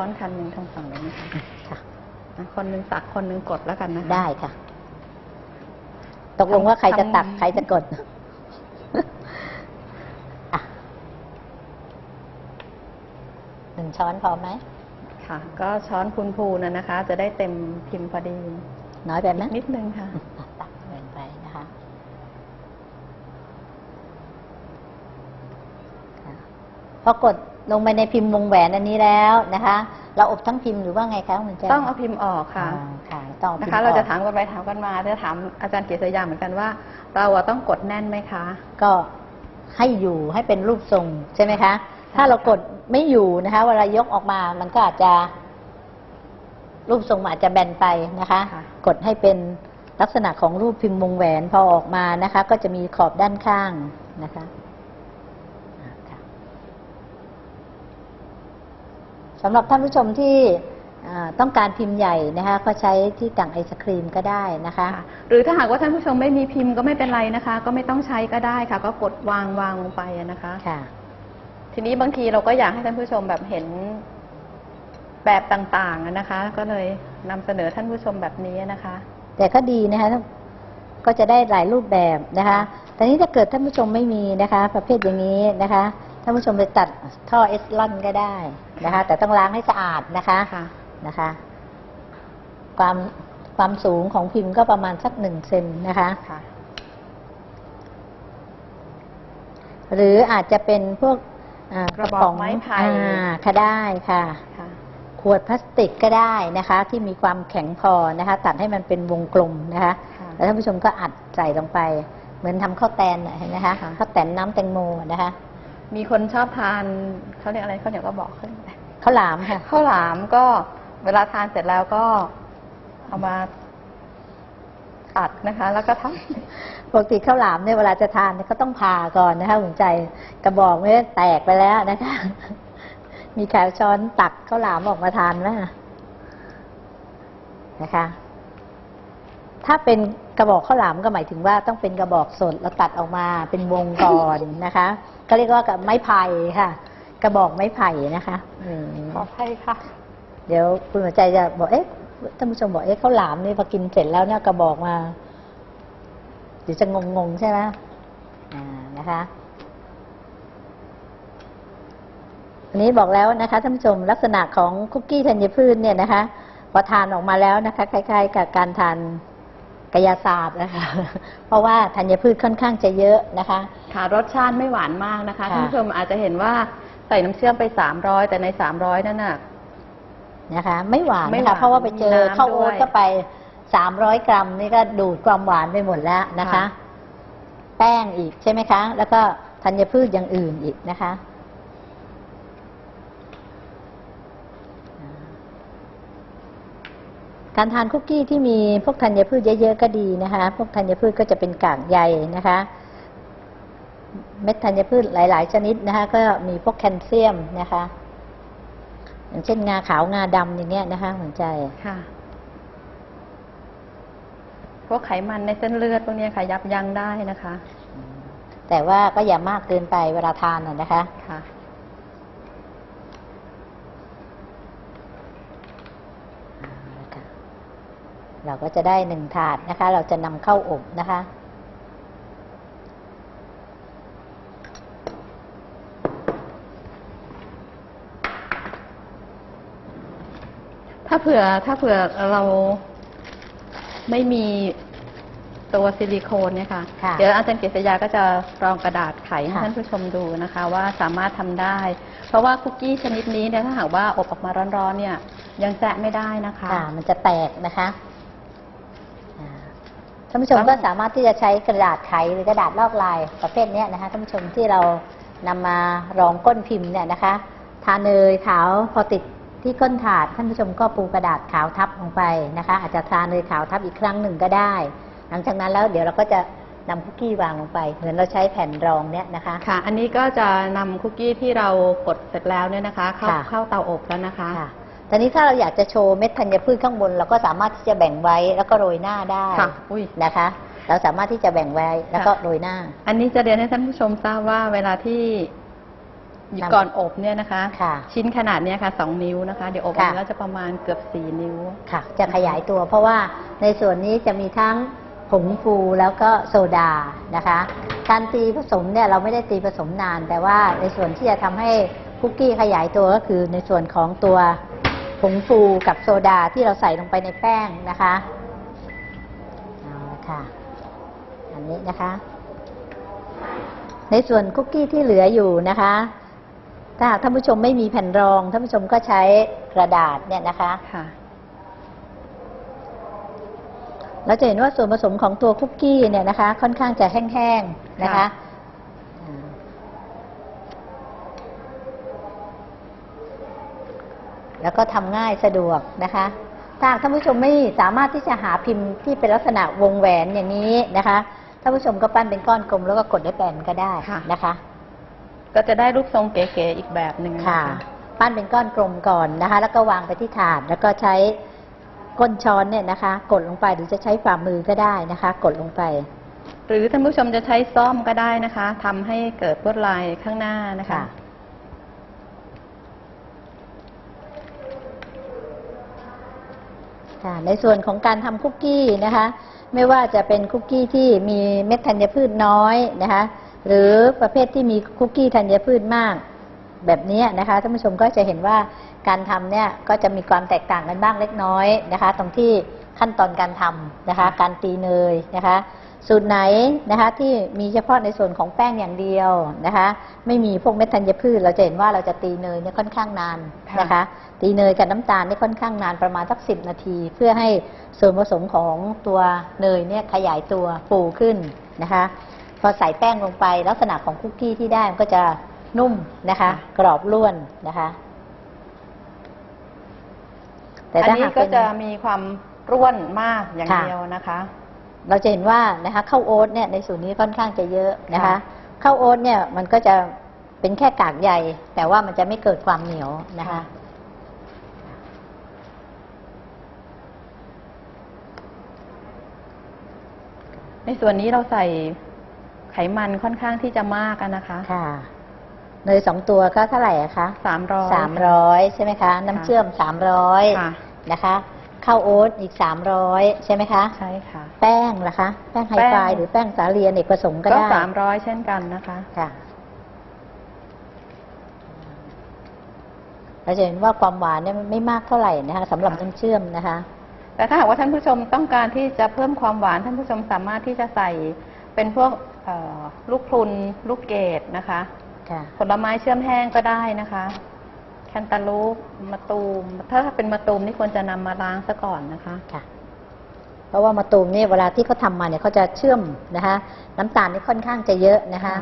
ช้อนคันหนึ่งทางฝั่งเลยนะคะค่ะอะคนหนึ่งตักคนหนึ่งกดแล้วกันนะคะได้ค่ะ ตกลงว่าใครจะตักทำใครจะกดอะหนึ่งช้อนพอไหม ค่ะ ก็ช้อนพูนพูนะนะคะ จะได้เต็มพิมพ์พอดีน้อยไปไหมนิดนึงค่ะอะตักเกินไปนะคะค่ะพอกด ลงไปในพิมพ์วงแหวนอันนี้แล้วนะคะ เราอบทั้งพิมพ์หรือว่าไงคะคุณแจ้ต้องเอาพิมพ์ออกค่ะอ่าค่ะต้องอพินะมพ์คะอเราอกจะถามกันไปถามกันมาจะถามอาจารย์เกียรติยาเหมือนกันว่า เราอะต้องกดแน่นไหมคะ ก็ให้อยู่ให้เป็นรูปทรงใช่ไหมคะ ถ้าเรากดไม่อยู่นะคะเวลายกออกมามันก็อาจจะ รูปทรงมันอาจจะแบนไปนะคะ ค่ะ กดให้เป็นลักษณะของรูปพิมพ์วงแหวนพอออกมานะคะ ก็จะมีขอบด้านข้างนะคะอ่าค่ะ สำหรับท่านผู้ชมที่อ่าต้องการพิมพ์ใหญ่นะคะก็ใช้ที่ต่างไอศครีมก็ได้นะคะค่ะหรือถ้าหากว่าท่านผู้ชมไม่มีพิมพ์ก็ไม่เป็นไรนะคะ ก็ไม่ต้องใช้ก็ได้ค่ะ ก็กดวางวางลงไปอะนะคะค่ะ ทีนี้บางทีเราก็อยากให้ท่านผู้ชมแบบเห็นแบบต่างๆอะนะคะ ก็เลยนำเสนอท่านผู้ชมแบบนี้นะคะ แต่ก็ดีนะคะก็จะได้หลายรูปแบบนะคะแต่นี้ถ้าเกิดท่านผู้ชมไม่มีนะคะ ประเภทอย่างนี้นะคะท่านผู้ชมไปตัดท่อเอสลอนก็ได้ นะคะ แต่ต้องล้างให้สะอาดนะคะค่ะ นะคะ ความความสูงของพิมพ์ก็ประมาณสักหนึ่งเซนนะคะ ค่ะ หรืออาจจะเป็นพวกอ่ากระบอกไม้ไผ่อ่าค่ะได้ค่ะค่ะ ขวดพลาสติกก็ได้นะคะ ที่มีความแข็งพอนะคะ ตัดให้มันเป็นวงกลมนะคะค่ะแล้วท่านผู้ชมก็อัดใส่ลงไป เหมือนทำข้าวแตนน่ะเห็นไหมคะค่ะข้าวแตนน้ำแตงโมนะคะ มีคนชอบทานเขาเรียกอะไรเขาวเหนียวก็บอกเขาเรียกอะไรข้าวหลามค่ะ ข้าวหลามก็เวลาทานเสร็จแล้วก็เอามาตัดนะคะ แล้วก็ทำปกติข้าวหลามเนี่ยเวลาจะทานเนี่ยก็ต้องผ่าก่อนนะคะหุ่นใจกระบอกไม่แตกไปแล้วนะคะ มีแขวช้อนตักข้าวหลามออกมาทานไหมนะคะ ถ้าเป็น กระบอกข้าวหลามก็หมายถึงว่าต้องเป็นกระบอกสดแล้วตัดออกมาเป็นวงก่อนนะคะก็เรียกว่ากับไม้ไผ่ค่ะ กระบอกไม้ไผ่นะคะอืมขออภัยค่ะ เดี๋ยวคุณหัวใจจะบอกเอ๊ะท่านผู้ชมบอกเอ๊ะข้าวหลามนี่พอกินเสร็จแล้วเนี่ยกระบอกมาเดี๋ยวจะงงๆใช่ไหมอ่านะคะอันนี้บอกแล้วนะคะท่านผู้ชมลักษณะของคุกกี้ธัญพืชเนี่ยนะคะพอทานออกมาแล้วนะคะคล้ายๆ กับการทาน กายศาสตร์นะคะ เพราะว่าธัญพืชค่อนข้างจะเยอะนะคะ ค่ะรสชาติไม่หวานมากนะคะค่ะ ท่านผู้ชมอาจจะเห็นว่าใส่น้ำเชื่อมไปสามร้อยแต่ในสามร้อยนั่นน่ะ นะคะ ไม่หวานไม่นะหวาคะนเพราะว่าไปเจอมีน้ำข้าวโอ๊ตด้วย ก็ไปสามร้อยกรัมนี่ก็ดูดความหวานไปหมดแล้วนะคะค่ะแป้งอีกใช่ไหมคะ แล้วก็ธัญพืชอย่างอื่นอีกนะคะอ่า การทานคุกกี้ที่มีพวกธัญพืชเยอะๆก็ดีนะคะ พวกธัญพืชก็จะเป็นกากใยนะคะ เม็ดธัญพืชหลาย ๆ ชนิดนะคะ ก็มีพวกแคลเซียมนะคะ อย่างเช่นงาขาวงาดำอย่างเงี้ยนะคะหัวใจค่ะพวกไขมันในเส้นเลือดพวกเนี้ยค่ะ ยับยั้งได้นะคะ แต่ว่าก็อย่ามากเกินไปเวลาทานน่ะนะคะค่ะ เอาละค่ะ เราก็จะได้หนึ่งถาดนะคะ เราจะนำเข้าอบนะคะ ถ้าเผื่อถ้าเผื่อเราไม่มีตัวซิลิโคนเนี่ยค่ะ ค่ะเดี๋ยวอาจารย์เกษยาก็จะรองกระดาษไขให้ค่ะ ท่านผู้ชมดูนะคะ ว่าสามารถทำได้ เพราะว่าคุกกี้ชนิดนี้เนี่ยถ้าหากว่าอบออกมาร้อนๆเนี่ยยังแจะไม่ได้นะคะ ค่ะ มันจะแตกนะคะอ่า ท่านผู้ชมก็สามารถที่จะใช้กระดาษไขหรือกระดาษลอกลายประเภทเนี้ยนะคะท่านผู้ชมที่เรานำมารองก้นพิมพ์เนี่ยนะคะทาเนยขาวพอติดที่ก้นถาดท่านผู้ชมก็ปูกระดาษขาวทับลงไปนะคะ อาจจะทาเนยขาวทับอีกครั้งหนึ่งก็ได้ หลังจากนั้นแล้วเดี๋ยวเราก็จะนำคุกกี้วางลงไป เหมือนเราใช้แผ่นรองเนี่ยนะคะค่ะ อันนี้ก็จะนำคุกกี้ที่เรากดเสร็จแล้วเนี่ยนะคะ เข้าค่ะเข้าเตาอบแล้วนะคะค่ะ ตอนนี้ถ้าเราอยากจะโชว์เม็ดธัญพืชข้างบนเราก็สามารถที่จะแบ่งไว้แล้วก็โรยหน้าได้ค่ะอุ้ยนะคะ เราสามารถที่จะแบ่งไว้แล้วก็ค่ะโรยหน้า อันนี้จะเรียนให้ท่านผู้ชมทราบว่าเวลาที่นำก่อนอบเนี่ยนะคะค่ะชิ้นขนาดเนี้ยค่ะสองนิ้วนะคะ เดี๋ยวอบออกค่ะมาแล้วจะประมาณเกือบสี่นิ้วค่ะ จะขยายตัวเพราะว่าในส่วนนี้จะมีทั้งผงฟูแล้วก็โซดานะคะ การตีผสมเนี่ยเราไม่ได้ตีผสมนาน แต่ว่าในส่วนที่จะทำให้คุกกี้ขยายตัวก็คือในส่วนของตัว ผงฟูกับโซดาที่เราใส่ลงไปในแป้งนะคะเอาละค่ะอันนี้นะคะ ในส่วนคุกกี้ที่เหลืออยู่นะคะ ถ้าหากท่านผู้ชมไม่มีแผ่นรองท่านผู้ชมก็ใช้กระดาษเนี่ยนะคะค่ะเราจะเห็นว่าส่วนผสมของตัวคุกกี้เนี่ยนะคะ ค่อนข้างจะแห้งๆนะคะค่ะ อ่า แล้วก็ทำง่ายสะดวกนะคะถ้าหากท่านผู้ชมไม่สามารถที่จะหาพิมพ์ที่เป็นลักษณะวงแหวนอย่างนี้นะคะท่านผู้ชมก็ปั้นเป็นก้อนกลมแล้วก็กดด้วยแป้นก็ได้ค่ะนะคะ ก็จะได้รูปทรงเก๋ๆอีกแบบหนึ่งนค่ะ ปั้นเป็นก้อนกลมก่อนนะคะ แล้วก็วางไปที่ถาดแล้วก็ใช้ก้นช้อนเนี่ยนะคะ กดลงไปหรือจะใช้ฝ่ามือก็ได้นะคะ กดลงไป หรือท่านผู้ชมจะใช้ซ่อมก็ได้นะคะทำให้เกิดลวดลายข้างหน้านะคะ ค่ะในส่วนของการทำคุกกี้นะคะ ไม่ว่าจะเป็นคุกกี้ที่มีเม็ดธัญพืชน้อยนะคะ หรือประเภทที่มีคุกกี้ธัญพืชมาก แบบนี้นะคะท่านผู้ชมก็จะเห็นว่าการทำเนี่ยก็จะมีความแตกต่างกันบ้างเล็กน้อยนะคะ ตรงที่ขั้นตอนการทำนะคะ การตีเนยนะคะ สูตรไหนนะคะที่มีเฉพาะในส่วนของแป้งอย่างเดียวนะคะไม่มีพวกเม็ดธัญพืช เราจะเห็นว่าเราจะตีเนยเนี่ยค่อนข้างนานนะคะตีเนยกับน้ำตาลนี่ค่อนข้างนานประมาณสักสินาที เพื่อให้ส่วนผสมของตัวเนยเนี่ยขยายตัวฟูขึ้นนะคะพอใส่แป้งลงไปลักษณะของคุกกี้ที่ได้มันก็จะนุ่มนะคะกรอบล้วนนะคะแต่อันถ้านี้หากก็เป็นจะมีความร่วนมากอย่างค่ะเดียวนะคะ เราจะเห็นว่านะคะข้าวโอ๊ตเนี่ยในส่วนนี้ค่อนข้างจะเยอะนะคะค่ะข้าวโอ๊ตเนี่ยมันก็จะเป็นแค่กากใยแต่ว่ามันจะไม่เกิดความเหนียวนะคะในส่วนนี้เราใส่ไขมันค่อนข้างที่จะมากอะนะคะ ค่ะ เนยสองตัวก็เท่าไหร่อะคะสามร้อยสามร้อยใช่ไหมคะ น้ำเชื่อมสามร้อยค่ะนะคะ ข้าวโอ๊ตอีกสามร้อยใช่ไหมคะ ใช่ค่ะ แป้งล่ะคะ แป้งไฮแป้งไฟหรือแป้งสาลีอเนกประสงค์ก็ก็ได้สามร้อยเช่นกันนะคะค่ะเราจะเห็นว่าความหวานเนี่ยมันไม่มากเท่าไหร่นะคะสำหรับค่ะน้ำเชื่อมนะคะ แต่ถ้าหากว่าท่านผู้ชมต้องการที่จะเพิ่มความหวานท่านผู้ชมสามารถที่จะใส่เป็นพวกเอ่อลูกพรุนลูกเกดนะคะค่ะผลไม้เชื่อมแห้งก็ได้นะคะ แคนตาลูปมะตูม ถ้าเป็นมะตูมนี่ควรจะนำมาล้างซะก่อนนะคะ ค่ะ เพราะว่ามะตูมเนี่ยเวลาที่เขาทำมาเนี่ยเขาจะเชื่อมนะคะน้ำตาลนี่ค่อนข้างจะเยอะนะคะ ค่ะ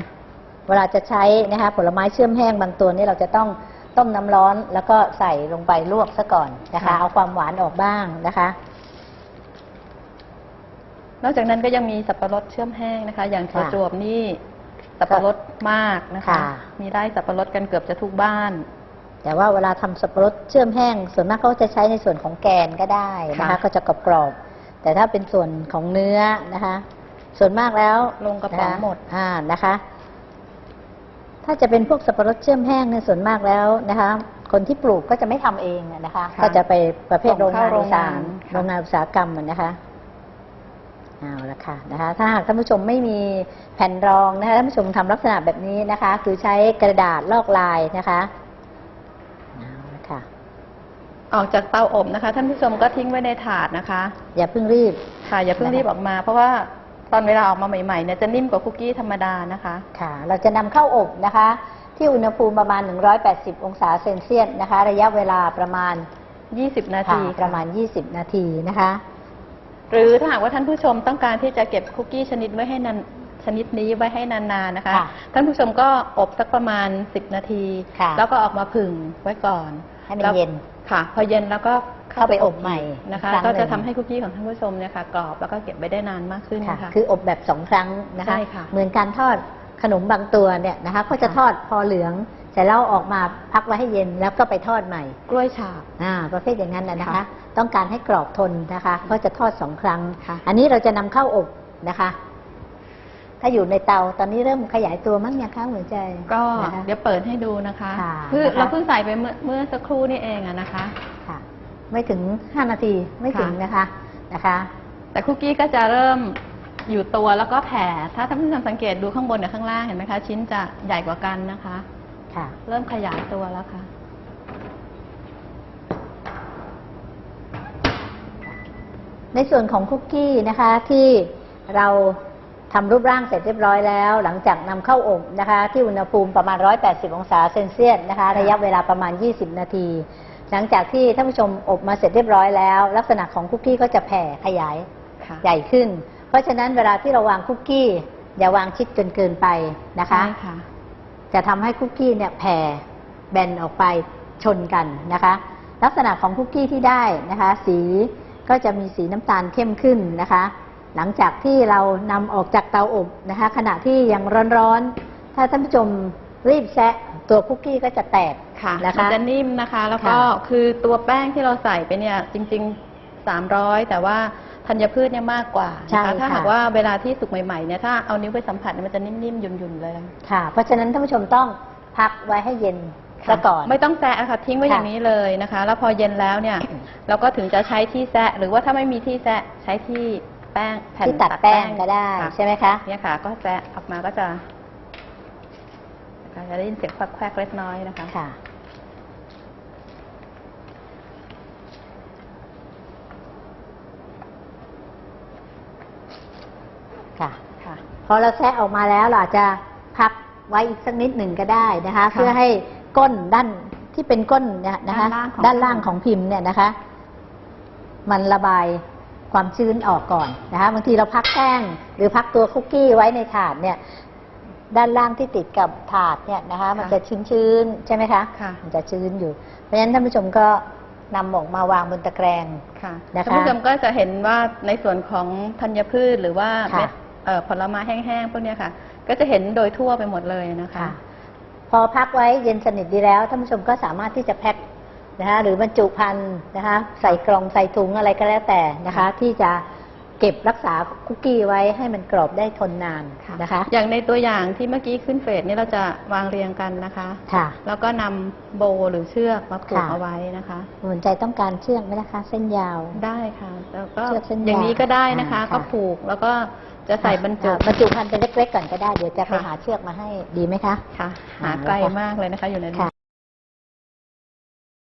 เวลาจะใช้นะคะผลไม้เชื่อมแห้งบางตัวนี่เราจะต้องต้มน้ำร้อนแล้วก็ใส่ลงไปลวกซะก่อนนะคะเอาความหวานออกบ้างนะคะ นอกจากนั้นก็ยังมีสับปะรดเชื่อมแห้งนะคะ อย่างค่ะประจวบนี่สับปะรดมากนะคะ ค่ะ มีไร่สับปะรดกันเกือบจะทุกบ้าน แต่ว่าเวลาทำสับปะรดเชื่อมแห้ง ส่วนมากเขาจะใช้ในส่วนของแกนก็ได้นะคะค่ะก็จะกรอบๆแต่ถ้าเป็นส่วนของเนื้อนะคะ ส่วนมากแล้วลงกระป๋องนคหมดอ่านะคะ ถ้าจะเป็นพวกสับปะรดเชื่อมแห้งเนี่ยส่วนมากแล้วนะคะ คนที่ปลูกก็จะไม่ทำเองอะนะคะค่ะก็จะไปประเภทส่โรงงานเข้าโรอุงตสาหงานโรงงานอุตสาหกรรมอะนะคะเอาละค่ะนะคะถ้าหากท่านผู้ชมไม่มีแผ่นรองนะคะท่านผู้ชมทำลักษณะแบบนี้นะคะ คือใช้กระดาษลอกลายนะคะเอาละค่ะ ออกจากเตาอบนะคะ ท่านผู้ชมก็ทิ้งไว้ในถาดนะคะ อย่าเพิ่งรีบค่ะอย่าเพิ่งนะคะรีบออกมา เพราะว่าตอนเวลาออกมาใหม่ๆเนี่ยจะนิ่มกว่าคุกกี้ธรรมดานะคะ ค่ะ เราจะนำเข้าอบนะคะ ที่อุณหภูมิประมาณ 180 องศาเซนเซียสนะคะ ระยะเวลาประมาณ 20 นาค่ะทีประมาณ 20 นาทีนะคะ หรือถ้าหากว่าท่านผู้ชมต้องการที่จะเก็บคุกกี้ชนิดไว้ให้นานช นิดนี้ไว้ให้นานๆนะคะ ค่ะท่านผู้ชมก็อบสักประมาณ 10 นาที ค่ะ แล้วก็ออกมาผึ่งไว้ก่อน ให้มันแล้ว เย็น ค่ะ พอเย็นแล้วก็เข้าไปอบใหม่นะคะ อีกครั้งก็จะหนึ่ง ทำให้คุกกี้ของท่านผู้ชมเนี่ยค่ะกรอบแล้วก็เก็บไว้ได้นานมากขึ้นค่ะ ค่ะ คืออบแบบสองครั้งนะคะ ใช่ค่ะเหมือนการทอดขนมบางตัวเนี่ยนะคะก็จะค่ะ ทอดพอเหลืองเสร็จแล้วเอาออกมาพักไว้ให้เย็นแล้วก็ไปทอดใหม่ กล้วยฉาบ อ่าประเภทอย่างนั้นนะนะคะ ค่ะต้องการให้กรอบทนนะคะ ก็จะทอดสองครั้ง ค่ะ อันนี้เราจะนำเข้าอบนะคะ ถ้าอยู่ในเตาตอนนี้เริ่มขยายตัวมั้งยังคะหัวใจก็นะคะ เดี๋ยวเปิดให้ดูนะคะค่ะเพิ่งนะคะ เราเพิ่งใส่ไปเมื่อเมื่อสักครู่นี่เองอะนะคะ ค่ะ ไม่ถึง 5 นาทีไม่ถึงค่ะนะคะนะคะ แต่คุกกี้ก็จะเริ่มอยู่ตัวแล้วก็แผ่ ถ้าท่านผู้ชมสังเกตดูข้างบนกับข้างล่างเห็นไหมคะ ชิ้นจะใหญ่กว่ากันนะคะ ค่ะ เริ่มขยายตัวแล้วค่ะ ในส่วนของคุกกี้นะคะที่เรา ทำรูปร่างเสร็จเรียบร้อยแล้ว หลังจากนำเข้าอบนะคะ ที่อุณหภูมิประมาณ 180 องศาเซนเซียสนะคะค่ะระยะเวลาประมาณ 20 นาที หลังจากที่ท่านผู้ชมอบมาเสร็จเรียบร้อยแล้ว ลักษณะของคุกกี้ก็จะแผ่ขยายค่ะใหญ่ขึ้น เพราะฉะนั้นเวลาที่เราวางคุกกี้ อย่าวางชิดจนเกินไปนะคะใช่ค่ะจะทำให้คุกกี้เนี่ยแผ่แบนออกไปชนกันนะคะ ลักษณะของคุกกี้ที่ได้นะคะ สีก็จะมีสีน้ำตาลเข้มขึ้นนะคะ หลังจากที่เรานำออกจากเตาอบนะคะ ขณะที่ยังร้อนๆ ถ้าท่านผู้ชมรีบแซะตัวคุกกี้ก็จะแตกค่ะนะคะมันจะนิ่มนะคะ แล้วก็ค่ะ คือตัวแป้งที่เราใส่ไปเนี่ยจริง ๆ 300 แต่ว่าธัญพืชเนี่ยมากกว่าใช่นะคะถ้าค่ะ หากว่าเวลาที่สุกใหม่ๆเนี่ยถ้าเอานิ้วไปสัมผัสเนี่ยมันจะนิ่มๆหยุ่นๆเลยค่ะ เพราะฉะนั้นท่านผู้ชมต้องพักไว้ให้เย็นซะก่อน ไม่ต้องแซะอะค่ะทิ้งไว้ค่ะ อย่างนี้เลยนะคะ แล้วพอเย็นแล้วเนี่ย เราก็ถึงจะใช้ที่แซะหรือว่าถ้าไม่มีที่แซะใช้ที่แป้งแผ่นที่ตัดแป้งก็ได้ค่ะใช่ไหมคะ เนี่ยค่ะ ก็แซะออกมาก็จะนะคะจะได้ยินเสียงแควกๆเล็กน้อยนะคะ ค่ะ ค่ะ ค่ะ พอเราแซะออกมาแล้วเราอาจจะพับไว้อีกสักนิดหนึ่งก็ได้นะคะค่ะเพื่อให้ก้นด้านที่เป็นก้นเนี่ยนะคะ ด้านล่างของด้านล่างของพิมพ์เนี่ยนะคะ มันระบาย ความชื้นออกก่อนนะคะบางทีเราพักแป้งหรือพักตัวคุกกี้ไว้ในถาดเนี่ยด้านล่างที่ติดกับถาดเนี่ยนะคะมันจะชื้นๆใช่ไหมคะค่ะ มันจะชื้นอยู่ เพราะฉะนั้นท่านผู้ชมก็นำออกมาวางบนตะแกรง ค่ะนะคะท่านผู้ชมก็จะเห็นว่าในส่วนของธัญพืชหรือว่าค่ะ เม็ดเอ่อผลไม้แห้งๆพวกเนี้ยค่ะ ก็จะเห็นโดยทั่วไปหมดเลยนะคะค่ะพอพักไว้เย็นสนิทดีแล้วท่านผู้ชมก็สามารถที่จะแพ็ค นะคะหรือบรรจุภัณฑ์นะคะใส่กล่องใส่ถุงอะไรก็แล้วแต่นะคะ ที่จะเก็บรักษาคุกกี้ไว้ให้มันกรอบได้ทนนานนะคะ อย่างในตัวอย่างที่เมื่อกี้ขึ้นเฟสนี่เราจะวางเรียงกันนะคะค่ะแล้วก็นำโบหรือเชือกมาผูกค่ะเอาไว้นะคะสนใจต้องการเชือกไหมนะคะ เส้นยาวได้ค่ะแล้วก็เชือกเส้นยาวอย่างนี้ก็ได้นะคะอ่าค่ะก็ผูกแล้วก็จะใส่บรรจุอ่าบรรจุภัณฑ์เป็นเล็กๆก่อนก็ได้เดี๋ยวจะไปค่ะหาเชือกมาให้ดีไหมคะค่ะหาอ่าไกลแล้วก็มากเลยนะคะอยู่ในนี้ค่ะ